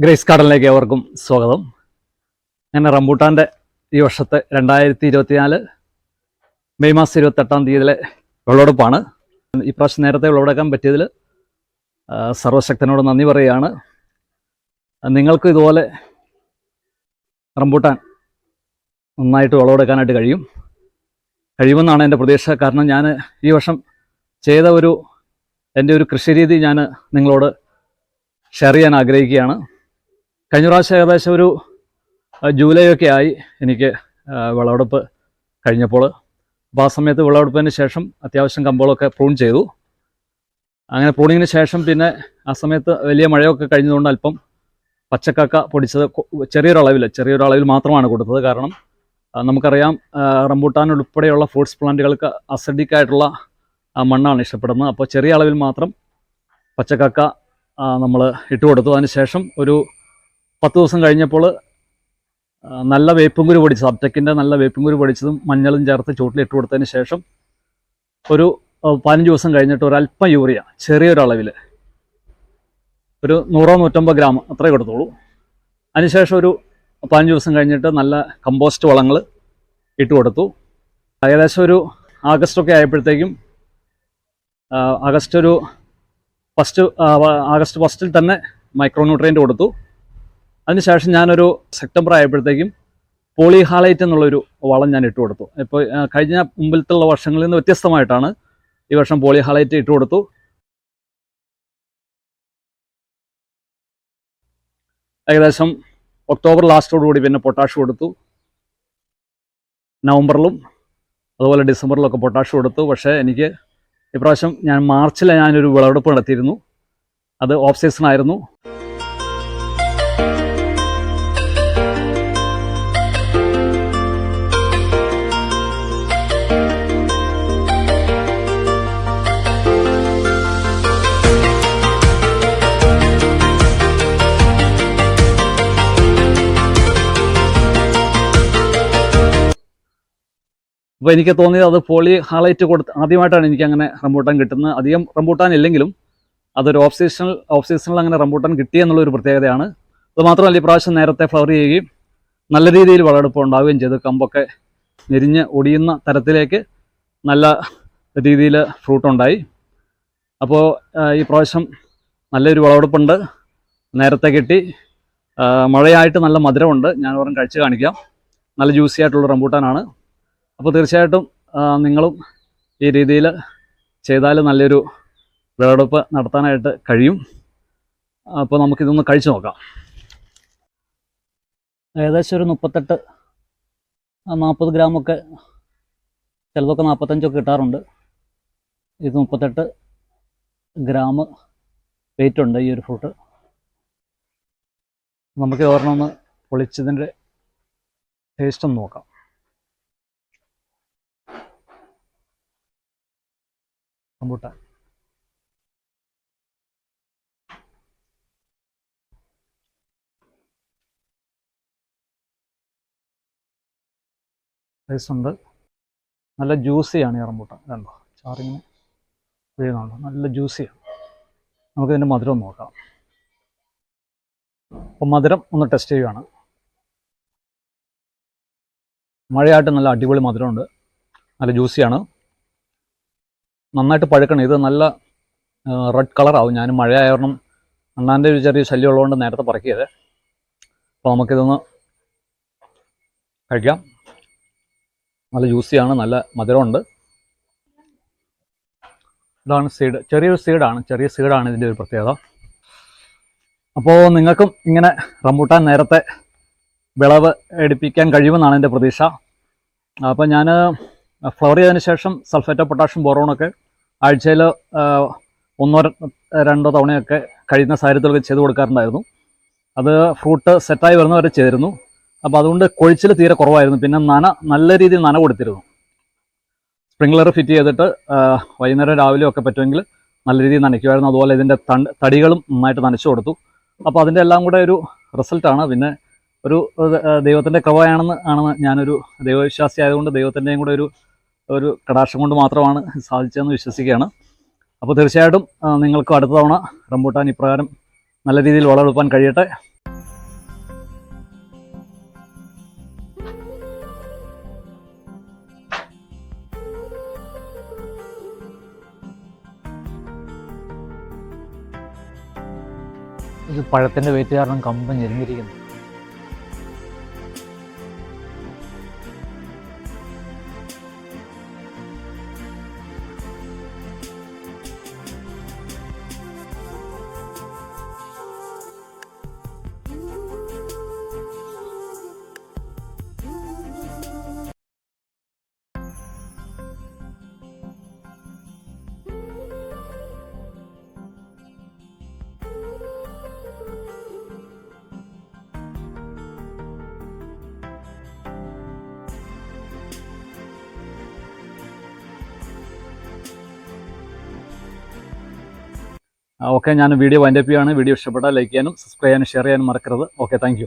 Grace ഗാർഡനിലേക്ക് ഏവർക്കും സ്വാഗതം. ഞാൻ റംബൂട്ടാന്റെ ഈ വർഷത്തെ രണ്ടായിരത്തി ഇരുപത്തിനാല് മെയ് മാസം ഇരുപത്തെട്ടാം തീയതിയിലെ വിളവെടുപ്പാണ് ഈ പ്രാവശ്യം നേരത്തെ വിളവെടുക്കാൻ പറ്റിയതിൽ സർവശക്തനോട് നന്ദി പറയുകയാണ്. നിങ്ങൾക്ക് ഇതുപോലെ റംബൂട്ടാൻ നന്നായിട്ട് വിളവെടുക്കാനായിട്ട് കഴിയും. കഴിയുമെന്നാണ് എന്റെ പ്രതീക്ഷ. കാരണം ഞാൻ ഈ വർഷം ചെയ്ത ഒരു എന്റെ ഒരു കൃഷിരീതി ഞാൻ നിങ്ങളോട് ഷെയർ ചെയ്യാൻ ആഗ്രഹിക്കുകയാണ്. കഴിഞ്ഞ പ്രാവശ്യം ഏകദേശം ഒരു ജൂലൈ ഒക്കെ ആയി എനിക്ക് വിളവെടുപ്പ് കഴിഞ്ഞപ്പോൾ. അപ്പോൾ ആ സമയത്ത് വിളവെടുപ്പിന് ശേഷം അത്യാവശ്യം കമ്പുകളൊക്കെ പ്രൂൺ ചെയ്തു. അങ്ങനെ പ്രൂണിങ്ങിന് ശേഷം പിന്നെ ആ സമയത്ത് വലിയ മഴയൊക്കെ കഴിഞ്ഞതുകൊണ്ട് അല്പം പച്ചക്കക്ക പൊടിച്ചത് ചെറിയൊരളവിൽ ചെറിയൊരു അളവിൽ ചെറിയൊരു അളവിൽ മാത്രമാണ് കൊടുത്തത്. കാരണം നമുക്കറിയാം റംബൂട്ടാൻ ഉൾപ്പെടെയുള്ള ഫ്രൂട്ട്സ് പ്ലാന്റുകൾക്ക് അസഡിക് ആയിട്ടുള്ള മണ്ണാണ് ഇഷ്ടപ്പെടുന്നത്. അപ്പോൾ ചെറിയ അളവിൽ മാത്രം പച്ചക്കക്ക നമ്മൾ ഇട്ട് കൊടുത്തു അതിന് ശേഷം ഒരു പത്ത് ദിവസം കഴിഞ്ഞപ്പോൾ നല്ല വേപ്പുംകുരു പൊടിച്ചത് അപ്റ്റക്കിന്റെ നല്ല വേപ്പുംകുരു പൊടിച്ചതും മഞ്ഞളും ചേർത്ത് ചൂട്ടിലിട്ട് കൊടുത്തതിന് ശേഷം ഒരു പതിനഞ്ച് ദിവസം കഴിഞ്ഞിട്ട് ഒരു അല്പം യൂറിയ ചെറിയൊരളവിൽ ഒരു നൂറോ നൂറ്റമ്പത് ഗ്രാം അത്രേ കൊടുത്തോളൂ. അതിനുശേഷം ഒരു പതിനഞ്ച് ദിവസം കഴിഞ്ഞിട്ട് നല്ല കമ്പോസ്റ്റ് വളങ്ങൾ ഇട്ട് കൊടുത്തു. ഏകദേശം ഒരു ആഗസ്റ്റൊക്കെ ആയപ്പോഴത്തേക്കും ആഗസ്റ്റ് ഒരു ഫസ്റ്റ് ആഗസ്റ്റ് ഫസ്റ്റിൽ തന്നെ മൈക്രോന്യൂട്രിയന്റ് കൊടുത്തു. അതിനുശേഷം ഞാനൊരു സെപ്റ്റംബർ ആയപ്പോഴത്തേക്കും പോളിഹാലൈറ്റ് എന്നുള്ളൊരു വളം ഞാൻ ഇട്ട് കൊടുത്തു. ഇപ്പോൾ കഴിഞ്ഞ മുമ്പിലത്തുള്ള വർഷങ്ങളിൽ നിന്ന് വ്യത്യസ്തമായിട്ടാണ് ഈ വർഷം പോളിഹാലൈറ്റ് ഇട്ട് കൊടുത്തു. ഏകദേശം ഒക്ടോബർ ലാസ്റ്റോടുകൂടി പിന്നെ പൊട്ടാഷ് കൊടുത്തു. നവംബറിലും അതുപോലെ ഡിസംബറിലൊക്കെ പൊട്ടാഷ് കൊടുത്തു. പക്ഷേ എനിക്ക് ഇപ്രാവശ്യം ഞാൻ മാർച്ചിൽ ഞാനൊരു വിളവെടുപ്പ് നടത്തിയിരുന്നു. അത് ഓഫ് സീസൺ ആയിരുന്നു. അപ്പോൾ എനിക്ക് തോന്നിയത് അത് പോളി ഹൈലൈറ്റ് കൊടുത്ത് ആദ്യമായിട്ടാണ് എനിക്ക് അങ്ങനെ റംബൂട്ടാൻ കിട്ടുന്നത്. അധികം റംബൂട്ടാൻ ഇല്ലെങ്കിലും അതൊരു ഓഫ് സീസണൽ ഓഫ് സീസണിൽ അങ്ങനെ റംബൂട്ടാൻ കിട്ടി എന്നുള്ളൊരു പ്രത്യേകതയാണ്. അത് മാത്രമല്ല ഈ പ്രാവശ്യം നേരത്തെ ഫ്ലവർ ചെയ്യുകയും നല്ല രീതിയിൽ വിളവെടുപ്പ് ഉണ്ടാവുകയും ചെയ്തു. കമ്പൊക്കെ ഞെരിഞ്ഞ് ഒടിയുന്ന തരത്തിലേക്ക് നല്ല രീതിയിൽ ഫ്രൂട്ട് ഉണ്ടായി. അപ്പോൾ ഈ പ്രാവശ്യം നല്ലൊരു വിളവെടുപ്പുണ്ട് നേരത്തെ കിട്ടി. മഴയായിട്ട് നല്ല മധുരമുണ്ട്. ഞാൻ ഒരെണ്ണം കഴിച്ച് കാണിക്കാം. നല്ല ജ്യൂസി ആയിട്ടുള്ള റംബൂട്ടാനാണ്. അപ്പോൾ തീർച്ചയായിട്ടും നിങ്ങളും ഈ രീതിയിൽ ചെയ്താൽ നല്ലൊരു വിളവെടുപ്പ് നടത്താനായിട്ട് കഴിയും. അപ്പോൾ നമുക്കിതൊന്ന് കഴിച്ചു നോക്കാം. ഏകദേശം ഒരു മുപ്പത്തെട്ട് നാൽപ്പത് ഗ്രാമൊക്കെ ചിലതൊക്കെ നാൽപ്പത്തഞ്ചൊക്കെ കിട്ടാറുണ്ട്. ഇത് മുപ്പത്തെട്ട് ഗ്രാം വെയിറ്റ് ഉണ്ട് ഈ ഒരു ഫ്രൂട്ട്. നമുക്ക് ഓർമ്മ ഒന്ന് പൊളിച്ചതിന്റെ ടേസ്റ്റ് ഒന്ന് നോക്കാം. റംബൂട്ടാൻ. ടേസ്റ്റ് ഉണ്ട്. നല്ല ജ്യൂസിയാണ് ഈ റംബൂട്ടാൻ. കണ്ടോ? ചാറിങ്ങനെ വീഴുന്നുണ്ട് നല്ല ജ്യൂസിയാണ് നമുക്കിതിന്റെ മധുരം ഒന്ന് നോക്കാം. അപ്പം മധുരം ഒന്ന് ടെസ്റ്റ് ചെയ്യുകയാണ് മഴയായിട്ട് നല്ല അടിപൊളി മധുരമുണ്ട്. നല്ല ജ്യൂസിയാണ് നന്നായിട്ട് പഴുക്കണം. ഇത് നല്ല റെഡ് കളറാവും ഞാൻ മഴ കാരണം അണ്ണാന്റെ ഒരു ചെറിയ ശല്യം ഉള്ളതുകൊണ്ട് നേരത്തെ പറക്കിയത്. അപ്പോൾ നമുക്കിതൊന്ന് കഴിക്കാം. നല്ല ജ്യൂസിയാണ് നല്ല മധുരമുണ്ട്. ഇതാണ് സീഡ് ചെറിയൊരു സീഡാണ് ചെറിയ സീഡാണ് ഇതിന്റെ ഒരു പ്രത്യേകത. അപ്പോൾ നിങ്ങൾക്കും ഇങ്ങനെ റംബൂട്ടാൻ നേരത്തെ വിളവ് എടുപ്പിക്കാൻ കഴിയുമെന്നാണ് എന്റെ പ്രതീക്ഷ. അപ്പോൾ ഞാൻ ഫ്ലവർ ചെയ്തതിന് ശേഷം സൾഫേറ്റോ പൊട്ടാഷ്യം ബോറോണൊക്കെ ആഴ്ചയിൽ ഒന്നോ രണ്ടോ തവണയൊക്കെ കഴിയുന്ന സാഹചര്യത്തിലൊക്കെ ചെയ്ത് കൊടുക്കാറുണ്ടായിരുന്നു. അത് ഫ്രൂട്ട് സെറ്റായി വരുന്നവരെ ചെയ്തിരുന്നു അപ്പോൾ അതുകൊണ്ട് കൊഴിച്ചിൽ തീരെ കുറവായിരുന്നു. പിന്നെ നന നല്ല രീതിയിൽ നന കൊടുത്തിരുന്നു. സ്പ്രിംഗ്ലർ ഫിറ്റ് ചെയ്തിട്ട് വൈകുന്നേരം രാവിലെ ഒക്കെ പറ്റുമെങ്കിൽ നല്ല രീതിയിൽ നനയ്ക്കുമായിരുന്നു. അതുപോലെ ഇതിന്റെ തണ്ട് തടികളും നന്നായിട്ട് നനച്ചു കൊടുത്തു. അപ്പോൾ അതിന്റെ എല്ലാം കൂടെ ഒരു റിസൾട്ടാണ് പിന്നെ ഒരു ദൈവത്തിന്റെ കൃപയാണെന്ന് ആണെന്ന് ഞാനൊരു ദൈവവിശ്വാസി ആയതുകൊണ്ട് ദൈവത്തിന്റെയും കൂടെ ഒരു ഒരു കടാക്ഷം കൊണ്ട് മാത്രമാണ് സാധിച്ചതെന്ന് വിശ്വസിക്കുകയാണ്. അപ്പോൾ തീർച്ചയായിട്ടും നിങ്ങൾക്ക് അടുത്ത തവണ റംബൂട്ടാൻ ഇപ്രകാരം നല്ല രീതിയിൽ വളമെടുപ്പാൻ കഴിയട്ടെ. ഇത് പഴത്തിന്റെ വെയിറ്റ് കാരണം കമ്പം ഞെരിഞ്ഞിരിക്കുന്നു. ഓക്കെ ഞാൻ വീഡിയോ വൈൻഡപ്പ് ചെയ്യുകയാണ് വീഡിയോ ഇഷ്ടപ്പെട്ടാൽ ലൈക്ക് ചെയ്യാനും സബ്സ്ക്രൈബ് ചെയ്യാനും ഷെയർ ചെയ്യാനും മറക്കരുത്. Okay thank